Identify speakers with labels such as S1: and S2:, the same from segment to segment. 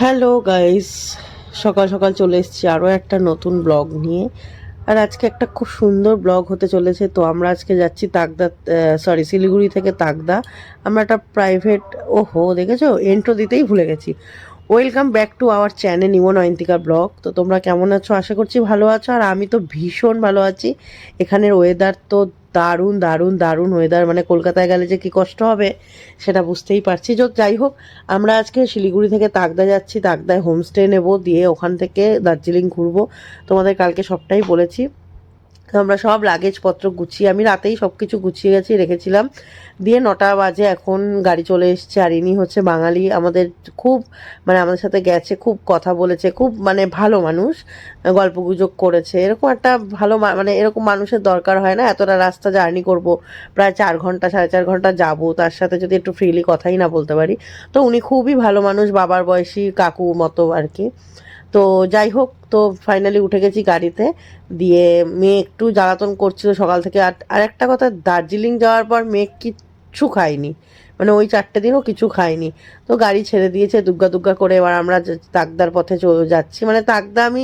S1: Hello guys সকাল সকাল চলে এসেছি আরও একটা নতুন ব্লগ নিয়ে। আর আজকে একটা খুব সুন্দর ব্লগ হতে চলেছে। তো আমরা আজকে যাচ্ছি তাকদা সরি শিলিগুড়ি থেকে তাকদা আমরা একটা প্রাইভেট ও হো দেখেছ? এন্ট্রো দিতেই ভুলে গেছি। Welcome back to our channel Emon Ayantika blog তো তোমরা কেমন আছো? আশা করছি ভালো আছো। আর আমি তো ভীষণ ভালো আছি। এখানের ওয়েদার তো দারুণ দারুণ দারুণ ওয়েদার মানে কলকাতায় গেলে যে কি কষ্ট হবে, সেটা বুঝতেই পারছি। যো যাই হোক, আমরা আজকে শিলিগুড়ি থেকে তাকদা যাচ্ছি। তাকদায় হোমস্টে নেব, দিয়ে ওখান থেকে দার্জিলিং ঘুরবো। তোমাদের কালকে সবটাই বলেছি। তো আমরা সব লাগেজপত্র গুছিয়ে, আমি রাতেই সব কিছু গুছিয়ে গেছি রেখেছিলাম। দিয়ে নটা বাজে এখন গাড়ি চলে এসছে আর ইনি হচ্ছে বাঙালি। আমাদের খুব মানে আমাদের সাথে গেছে, খুব কথা বলেছে, খুব মানে ভালো মানুষ, গল্প গুজব করেছে। এরকম একটা ভালো মানে এরকম মানুষের দরকার হয় না, এতটা রাস্তা জার্নি করব, প্রায় চার ঘণ্টা, সাড়ে চার ঘণ্টা যাব, তার সাথে যদি একটু ফ্রিলি কথাই না বলতে পারি। তো উনি খুবই ভালো মানুষ, বাবার বয়সী কাকু মতো আর কি। তো যাই হোক, তো ফাইনালি উঠে গেছি গাড়িতে। দিয়ে মেয়ে একটু জ্বালাতন করছিল সকাল থেকে। আর একটা কথা, দার্জিলিং যাওয়ার পর মেয়ে কিচ্ছু খায়নি। মানে ওই চারটে দিনও কিছু খায়নি। তো গাড়ি ছেড়ে দিয়েছে, দুগ্গা দুগ্গা করে এবার আমরা তাকদার পথে যাচ্ছি। মানে তাকদা আমি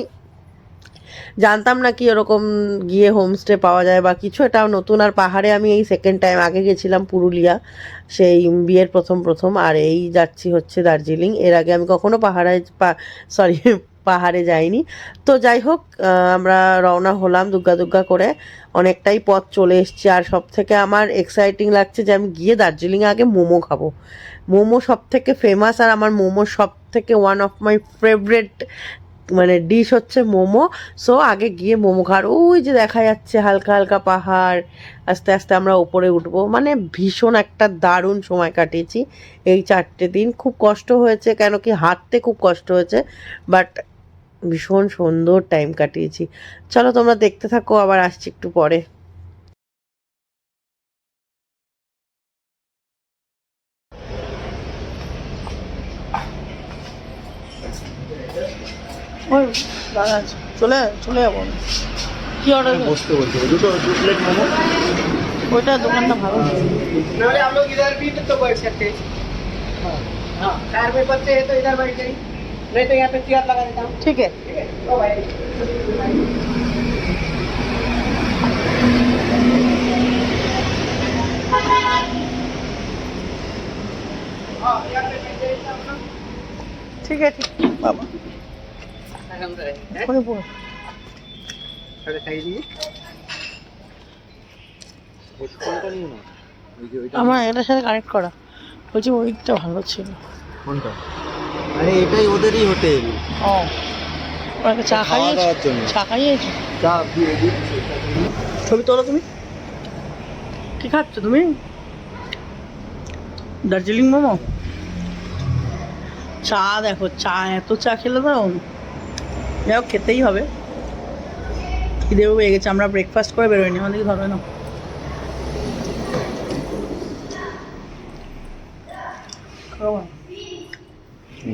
S1: জানতাম না কি এরকম গিয়ে হোমস্টে পাওয়া যায় বা কিছু। এটাও নতুন, আর পাহাড়ে আমি এই সেকেন্ড টাইম আগে গেছিলাম পুরুলিয়া। সেই বিয়ের প্রথম প্রথম। আর এই যাচ্ছি হচ্ছে দার্জিলিং। এর আগে আমি কখনো পাহাড়ে সরি পাহাড়ে যাইনি। তো যাই হোক আমরা রওনা হলাম দুগ্গা দুগ্গা করে। অনেকটাই পথ চলে এসছি। আর সব থেকে আমার এক্সাইটিং লাগছে যে আমি গিয়ে দার্জিলিংয়ে আগে মোমো খাব। মোমো সব থেকে ফেমাস আর আমার মোমো সব থেকে ওয়ান অফ মাই ফেভারেট মানে ডিশ হচ্ছে মোমো। সো আগে গিয়ে মোমো খাওয়ার। ওই যে দেখা যাচ্ছে হালকা হালকা পাহাড়, আস্তে আস্তে আমরা ওপরে উঠবো। মানে ভীষণ একটা দারুণ সময় কাটিয়েছি এই চারটে দিন। খুব কষ্ট হয়েছে, কেন কি হাঁটতে খুব কষ্ট হয়েছে। বাট ভীষণ সুন্দর টাইম কাটিয়েছি চলো তোমরা দেখতে থাকো আবার আসছি একটু পরে ওই দাদা চলে চলে যাবো আমি। কি অর্ডার
S2: বসতে বলছে দুটো দু প্লেট মোমো
S1: ওইটা দোকানটা ভালো
S3: नाले हम लोग इधर भी तो बैठ सकते हैं हाँ कार में बच्चे हैं तो इधर बैठ जाइए नहीं तो यहाँ पे चेयर लगा देता हूँ
S1: ঠিক আছে
S3: ठीक है ओ भाई हाँ यहाँ पे बैठ जाइए सब लोग।
S1: ঠিক আছে বাবা
S3: आराम से रहें, हैं?
S1: ওখানে পড়ো
S3: थोड़ा सही दीजिए
S2: কোনটা নিও না ওই যে ওইটা
S1: আমার এটার সাথে কানেক্ট করা বলছি ওইটা ভালো ছিল
S2: কোনটা আরে এটাই ওদেরই হোটেল।
S1: ও। ওনাকে চা খাইয়েছো। চা খাইয়েছো।
S2: চা দিয়ে দিচ্ছি।
S1: ছবি তোলো তুমি। কি খাচ্ছ তুমি? দার্জিলিং মোমো? চা দেখো চা এত চা খেলে দাও। যাই হোক খেতেই হবে। খিদেও পেয়ে গেছে আমরা ব্রেকফাস্ট করে বেরোয়নি। আমাদেরকে ধরবে না খাব না।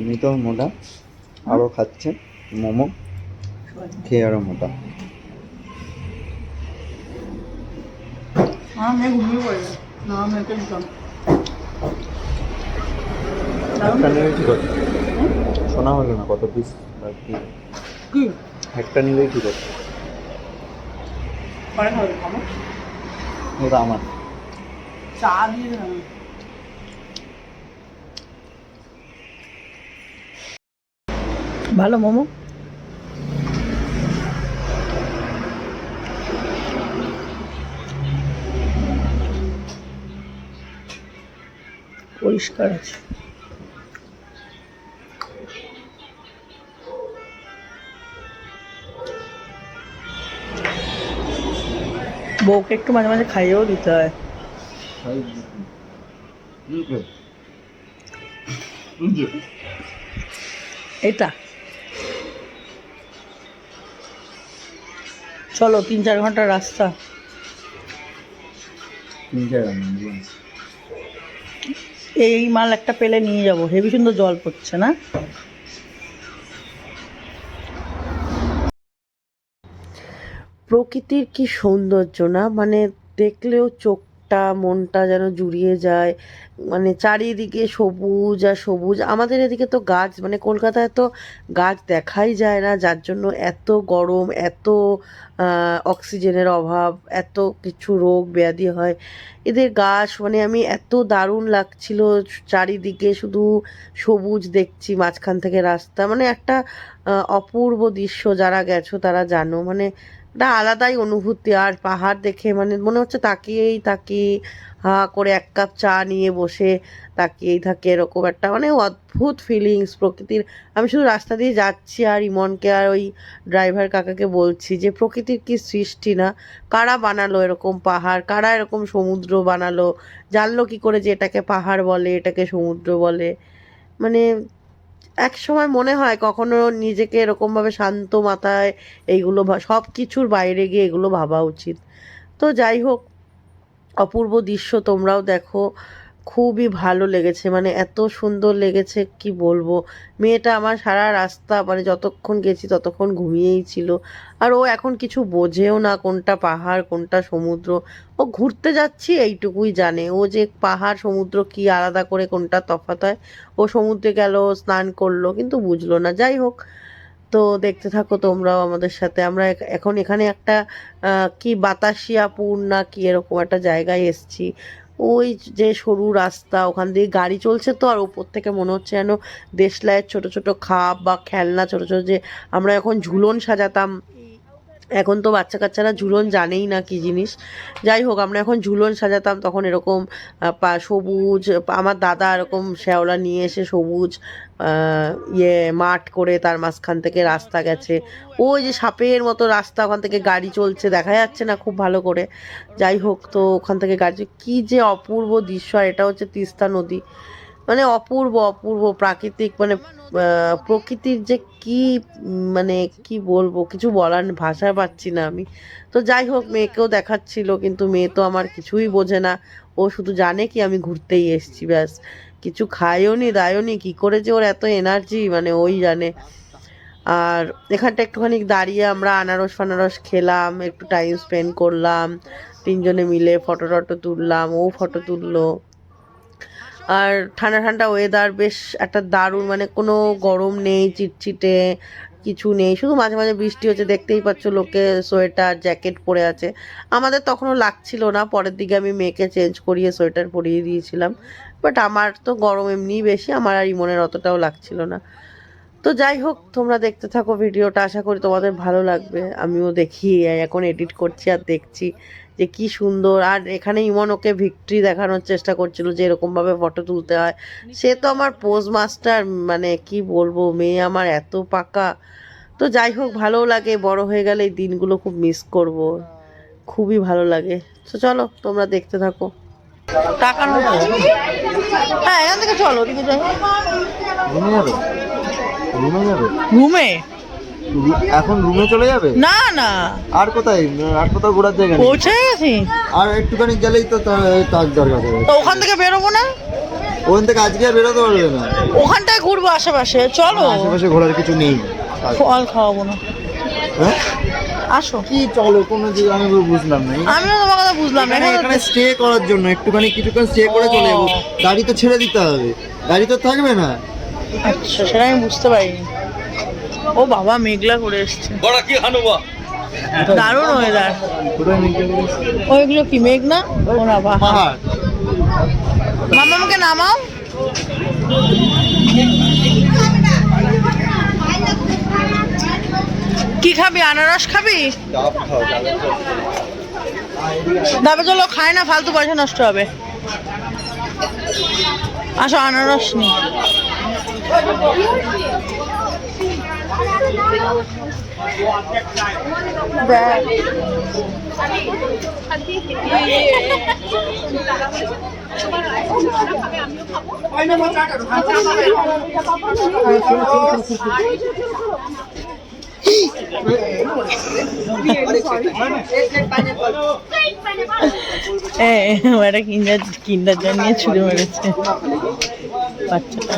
S2: এমনি তো মোটা আরও খাচ্ছে মোমো খেয়ে আরও মোটা। শোনা হলো না কত পিস কি? একটা নিলেই ঠিক আছে। ওটা আমার।
S1: চা দিয়ে ভালো মোমো? পরিষ্কার আছে। বউকে একটু মাঝে মাঝে খাইয়েও দিতে হয়। এটা। চলো তিন চার ঘণ্টা রাস্তা। এই মাল একটা পেলে নিয়ে যাব। হেভি সুন্দর জল পড়ছে না? প্রকৃতির কি সৌন্দর্য না? মানে দেখলেও চোখ একটা মনটা যেন জুড়িয়ে যায়। মানে চারিদিকে সবুজ আর সবুজ। আমাদের এদিকে তো গাছ মানে কলকাতায় তো গাছ দেখাই যায় না। যার জন্য এত গরম, এত অক্সিজেনের অভাব, এত কিছু রোগ ব্যাধি হয়। এদের গাছ মানে আমি এত দারুণ লাগছিল চারিদিকে। শুধু সবুজ দেখছি, মাঝখান থেকে রাস্তা। মানে একটা অপূর্ব দৃশ্য যারা গেছো তারা জানো। মানে একটা আলাদাই অনুভূতি, আর পাহাড় দেখে মানে মনে হচ্ছে তাকিয়েই তাকি হা করে এক কাপ চা নিয়ে বসে তাকিয়েই থাকে, এরকম একটা মানে অদ্ভুত ফিলিংস প্রকৃতির। আমি শুধু রাস্তা দিয়ে যাচ্ছি আর ইমনকে আর ওই ড্রাইভার কাকাকে বলছি যে, প্রকৃতির কি সৃষ্টি না? কারা বানালো এরকম পাহাড়? কারা এরকম সমুদ্র বানালো? জানলো কি করে যে এটাকে পাহাড় বলে, এটাকে সমুদ্র বলে? মানে এক সময় মনে হয় কখনো নিজেকে এরকমভাবে শান্ত মাথায় এইগুলো সব কিছুর বাইরে গিয়ে এগুলো ভাবা উচিত। তো যাই হোক, অপূর্ব দৃশ্য তোমরাও দেখো। খুবই ভালো লেগেছে মানে এত সুন্দর লেগেছে, কি বলব? মেয়েটা আমার সারা রাস্তা মানে যতক্ষণ গেছি ততক্ষণ ঘুমিয়েই ছিল। আর ও এখন কিছু বোঝেও না কোনটা পাহাড়, কোনটা সমুদ্র। ও ঘুরতে যাচ্ছি এইটুকুই জানে। ও যে পাহাড়, সমুদ্র কি আলাদা করে কোনটা তফাৎ হয়, ও সমুদ্রে গেল স্নান করল, কিন্তু বুঝলো না। যাই হোক, তো দেখতে থাকো তোমরাও আমাদের সাথে। আমরা এখন এখানে একটা কি বাতাসিয়াপুর না কি এরকম একটা জায়গায় এসছি। ওই যে সরু রাস্তা, ওখান দিয়ে গাড়ি চলছে তো, আর ওপর থেকে মনে হচ্ছে যেন দেশলাইয়ের ছোট ছোট খাপ বা খেলনা, ছোট ছোট যে আমরা এখন ঝুলন সাজাতাম। এখন তো বাচ্চা কাচ্চারা ঝুলন জানেই না কি জিনিস। যাই হোক, আমরা এখন ঝুলন সাজাতাম, তখন এরকম সবুজ, আমার দাদা এরকম শ্যাওলা নিয়ে এসে সবুজ ইয়ে মাঠ করে তার মাঝখান থেকে রাস্তা গেছে। ওই যে সাপের মতো রাস্তা, ওখান থেকে গাড়ি চলছে, দেখা যাচ্ছে না খুব ভালো করে। যাই হোক, তো ওখান থেকে গাড়ি, কি যে অপূর্ব দৃশ্য এটা হচ্ছে তিস্তা নদী। মানে অপূর্ব অপূর্ব প্রাকৃতিক মানে প্রকৃতির যে কি মানে কি বলব, কিছু বলার ভাষা পাচ্ছি না আমি। তো যাই হোক, মেয়েকেও দেখাচ্ছিল, কিন্তু মেয়ে তো আমার কিছুই বোঝে না। ও শুধু জানে কি আমি ঘুরতেই এসেছি, ব্যাস। কিছু খায়ও নি, দায়ও নি, কী করে যে ওর এত এনার্জি মানে ওই জানে। আর এখানটা একটুখানি দাঁড়িয়ে আমরা আনারস ফানারস খেলাম, একটু টাইম স্পেন্ড করলাম। তিনজনে মিলে ফটো টটো তুললাম, ও ফটো তুললো। আর ঠান্ডা ঠান্ডা ওয়েদার বেশ একটা দারুণ মানে কোনো গরম নেই, চিটচিটে, কিছু নেই। শুধু মাঝে মাঝে বৃষ্টি হচ্ছে, দেখতেই পাচ্ছ লোকে সোয়েটার, জ্যাকেট পরে আছে। আমাদের তখনও লাগছিল না, পরের দিকে আমি মেয়েকে চেঞ্জ করিয়ে সোয়েটার পরিয়ে দিয়েছিলাম। বাট আমার তো গরম এমনিই বেশি, আমার আর ইমনের অতটাও লাগছিল না। তো যাই হোক, তোমরা দেখতে থাকো ভিডিওটা, আশা করি তোমাদের ভালো লাগবে। আমিও দেখি, এখন এডিট করছি আর দেখছি। যে কি সুন্দর। আর এখানে ইমন ওকে ভিক্টরি দেখানোর চেষ্টা করছিল যে এরকমভাবে ফটো তুলতে হয়। সে তো আমার পোজ মাস্টার মানে কি বলব মেয়ে আমার এত পাকা। তো যাই হোক ভালো লাগে বড় হয়ে গেলে এই দিনগুলো খুব মিস করব। খুবই ভালো লাগে। তো চলো তোমরা দেখতে থাকো। টাকানো হ্যাঁ এখান থেকে চলো ওদিকে যাই।
S2: রুমে? এখন রুমে চলে যাবে?
S1: না না।
S2: আর কোথায়? আর কোথাও ঘোরার জায়গা নেই?
S1: পৌঁছে গেছি।
S2: আর একটুখানি গেলেই তো তার দরকার হবে।
S1: তো ওখান থেকে বেরোবো না?
S2: ওখান থেকে আজকে আর বেরোতে পারবে না।
S1: ওখানটায় ঘুরবো আশেপাশে চলো।
S2: আশেপাশে ঘোরার কিছু নেই।
S1: ফল খাওয়াবো না।
S2: হ্যাঁ?
S1: আসো।
S2: কি চলো কোনো যে আমি বুঝলাম না।
S1: আমিও তোমার কথা বুঝলাম
S2: এখানে
S1: এখানে
S2: স্টে করার জন্য একটুখানি কিছুক্ষণ স্টে করে চলে যাব। গাড়ি তো ছেড়ে দিতে হবে। গাড়ি তো থাকবে না।
S1: আচ্ছা সেটা আমি বুঝতে পারিনি। ও বাবা মেঘলা করে এসছে। দারুণ ওয়েদার
S2: কোথায় নিয়ে গেলে?
S1: ওইগুলো কি মেঘ না? ও বাবা।
S2: পাহাড়।
S1: মামাকে নামাও। কি খাবি আনারস খাবি? দাবে চলো খায় না ফালতু পয়সা নষ্ট হবে। আসো আনারস নি। এ ও একটা কিন্ডার কিন্ডার জয় নিয়ে ছুড়ে মেরেছে। বাচ্চাটা।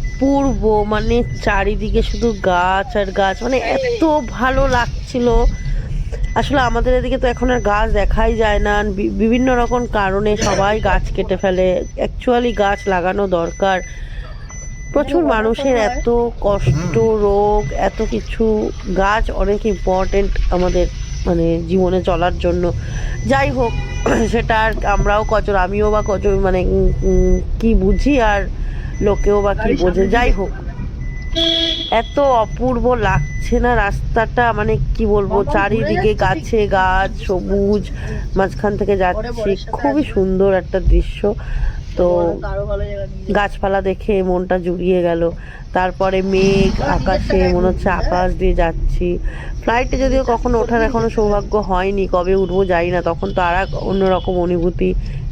S1: অপূর্ব মানে চারিদিকে শুধু গাছ আর গাছ মানে এত ভালো লাগছিল। আসলে আমাদের এদিকে তো এখন আর গাছ দেখাই যায় না। বিভিন্ন রকম কারণে সবাই গাছ কেটে ফেলে। অ্যাকচুয়ালি গাছ লাগানো দরকার। প্রচুর মানুষের এত কষ্ট, রোগ, এত কিছু। গাছ অনেক ইম্পর্টেন্ট আমাদের মানে জীবনে চলার জন্য। যাই হোক, সেটা আর আমরাও কচর আমিও বা কচর মানে কি বুঝি আর লোকেও বা কি বোঝে? যাই হোক। এত অপূর্ব লাগছে না রাস্তাটা মানে কি বলব চারিদিকে গাছে গাছ সবুজ মাঝখান থেকে যাচ্ছি। খুবই সুন্দর একটা দৃশ্য। তো গাছপালা দেখে মনটা জুড়িয়ে গেল। তারপরে মেঘ আকাশে মনে হচ্ছে আকাশ দিয়ে যাচ্ছি। ফ্লাইটে যদিও কখনো ওঠার এখনও সৌভাগ্য হয়নি কবে উঠবো যাই না তখন তো আর এক অন্যরকম অনুভূতি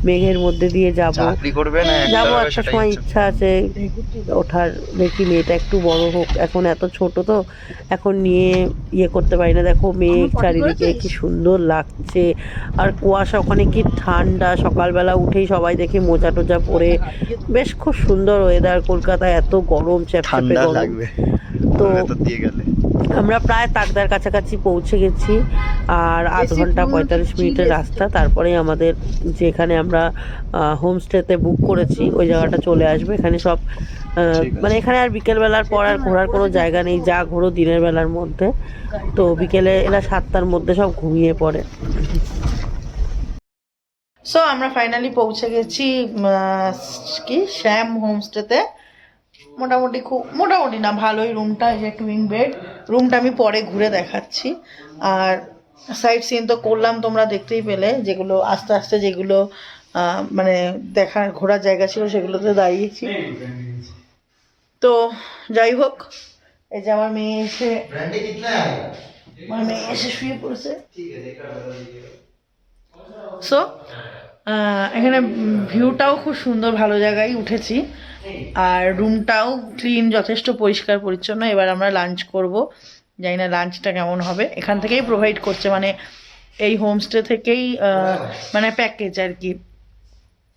S1: মেঘের মধ্যে দিয়ে যাব।
S2: চাকরি
S1: যাব একটা সময় ইচ্ছা। আছে। ওঠার দেখি মেয়েটা একটু বড় হোক। এখন এত ছোট তো এখন নিয়ে ইয়ে করতে পারি না। দেখো মেঘ চারিদিকে কি সুন্দর লাগছে। আর কুয়াশা ওখানে কি ঠান্ডা। সকালবেলা উঠেই সবাই দেখি মোজা টোজা পরে। বেশ খুব সুন্দর ওয়েদার কলকাতায় এত গরম চ্যাপচ্যাপে গরম। তো আমরা প্রায় তাকদার কাছাকাছি পৌঁছে গেছি আর আধ ঘণ্টা পঁয়তাল্লিশ মিনিটের রাস্তা। তারপরে আমাদের যেখানে আমরা হোমস্টেতে বুক করেছি ওই জায়গাটা চলে আসবে। এখানে সব। মানে এখানে আর বিকেলবেলার পর আর ঘোরার কোনো জায়গা নেই যা ঘোরো দিনের বেলার মধ্যে। তো বিকেলে এরা সাতটার মধ্যে সব ঘুমিয়ে পড়ে। সো আমরা ফাইনালি পৌঁছে গেছি কি? শ্যাম হোমস্টেতে। মোটামুটি খুব মোটামুটি না ভালোই রুমটা এই যে টুইং বেড রুমটা আমি পরে ঘুরে দেখাচ্ছি। আর সাইড সিন তো করলাম তোমরা দেখতেই পেলে যেগুলো আস্তে আস্তে যেগুলো মানে দেখার ঘোরার জায়গা ছিল সেগুলোতে দাঁড়িয়েছি। তো যাই হোক এই যে আমার মেয়ে এসে আমার মেয়ে এসে শুয়ে পড়েছে। সো এখানে ভিউটাও খুব সুন্দর ভালো জায়গায় উঠেছি। আর রুমটাও ক্লিন যথেষ্ট পরিষ্কার পরিচ্ছন্ন। এবার আমরা লাঞ্চ করব। জানি না লাঞ্চটা কেমন হবে। এখান থেকেই প্রোভাইড করছে মানে এই হোমস্টে থেকেই মানে প্যাকেজ আর কি।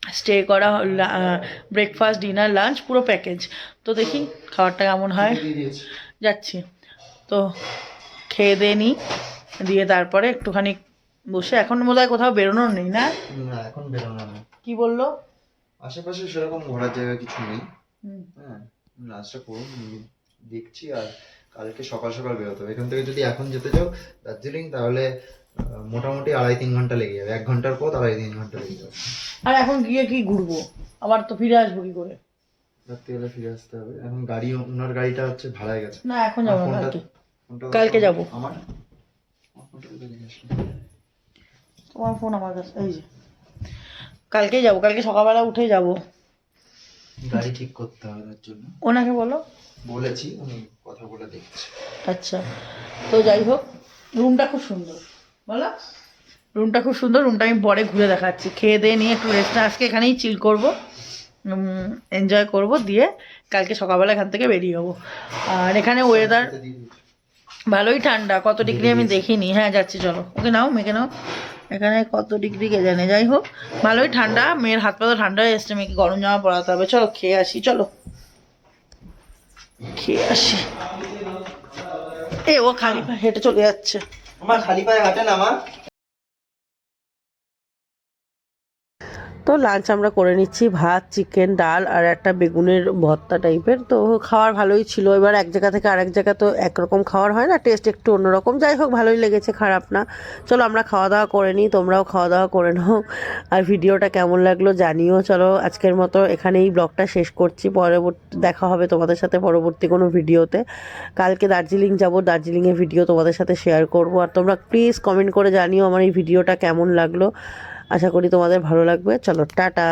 S1: স্টে করা ব্রেকফাস্ট ডিনার লাঞ্চ পুরো প্যাকেজ তো দেখি খাবারটা কেমন হয়। যাচ্ছি। তো খেয়ে দিয়ে নিই দিয়ে তারপরে একটুখানি বসে এখন বোধ কোথাও বেরোনোর নেই না?
S2: না এখন বেরোনো নেই
S1: কি বলল?
S2: আশেপাশে সেরকম ঘোরার জায়গা কিছু নেই। হ্যাঁ নাচটা করুন দেখছি আর কালকে সকাল সকাল বেরোতে হবে। এখান থেকে যদি এখন যেতে চাও দার্জিলিং তাহলে মোটামুটি আড়াই তিন ঘণ্টা লেগে যাবে। এক ঘণ্টার পথ আড়াই তিন ঘণ্টা লেগে যাবে।
S1: আর এখন গিয়ে কি ঘুরবো? আবার তো ফিরে আসব কি করে?
S2: রাত্রিবেলা ফিরে আসতে হবে। এখন গাড়ি ওনার গাড়িটা হচ্ছে ভাড়ায় গেছে।
S1: না এখন যাব না কালকে। যাব।
S2: আমার আমার ফোনটা কোথায় রেখে আসলাম?
S1: তোমার ফোন আমার কাছে এই যে। কালকে যাব কালকে সকালবেলা উঠে যাব।
S2: গাড়ি ঠিক করতে হবে তার জন্য।
S1: ওনাকে বলো।
S2: বলেছি উনি কথা বলে দেখছি।
S1: আচ্ছা তো যাই হোক রুমটা খুব সুন্দর। বলো। রুমটা খুব সুন্দর রুমটা আমি পরে ঘুরে দেখাচ্ছি। খেয়ে দিয়ে নিয়ে একটু রেস্ট আজকে এখানেই চিল করব। এনজয় করব দিয়ে কালকে সকালবেলা এখান থেকে বেরিয়ে যাব। আর এখানে ওয়েদার ভালোই ঠান্ডা কত ডিগ্রি আমি দেখিনি। হ্যাঁ যাচ্ছি চলো। ওকে নাও মেয়েকে নাও। এখানে কত ডিগ্রি কে জানে যাই হোক, ভালোই ঠান্ডা। মেয়ের হাত পা তো ঠান্ডা হয়ে এসছে, মেয়েকে গরম জামা পরাতে হবে। চলো, খেয়ে আসি, চলো। খেয়ে আসি। এ, ও খালি হেঁটে চলে যাচ্ছে।
S2: আমার খালি পায়ে হাঁটে না, মা?
S1: তো লাঞ্চ আমরা করে নিচ্ছি ভাত চিকেন ডাল আর একটা বেগুনের ভর্তা টাইপের তো খাওয়ার ভালোই ছিল। এবার এক জায়গা থেকে আরেক জায়গা তো একরকম খাওয়ার হয় না টেস্ট একটু অন্যরকম। যাই হোক, ভালোই লেগেছে, খারাপ না। চলো আমরা খাওয়া দাওয়া করে নিই, তোমরাও খাওয়া দাওয়া করে নাও। আর ভিডিওটা কেমন লাগল জানিও। চলো আজকের মতো এখানেই ব্লগটা শেষ করছি। পরবর্তী, দেখা হবে তোমাদের সাথে পরবর্তী কোনো ভিডিওতে। কালকে দার্জিলিং যাব, দার্জিলিংয়ের ভিডিও তোমাদের সাথে শেয়ার করব। আর তোমরা প্লিজ কমেন্ট করে জানিও আমার এই ভিডিওটা কেমন লাগল। আশা করি তোমাদের ভালো লাগবে। চলো টাটা।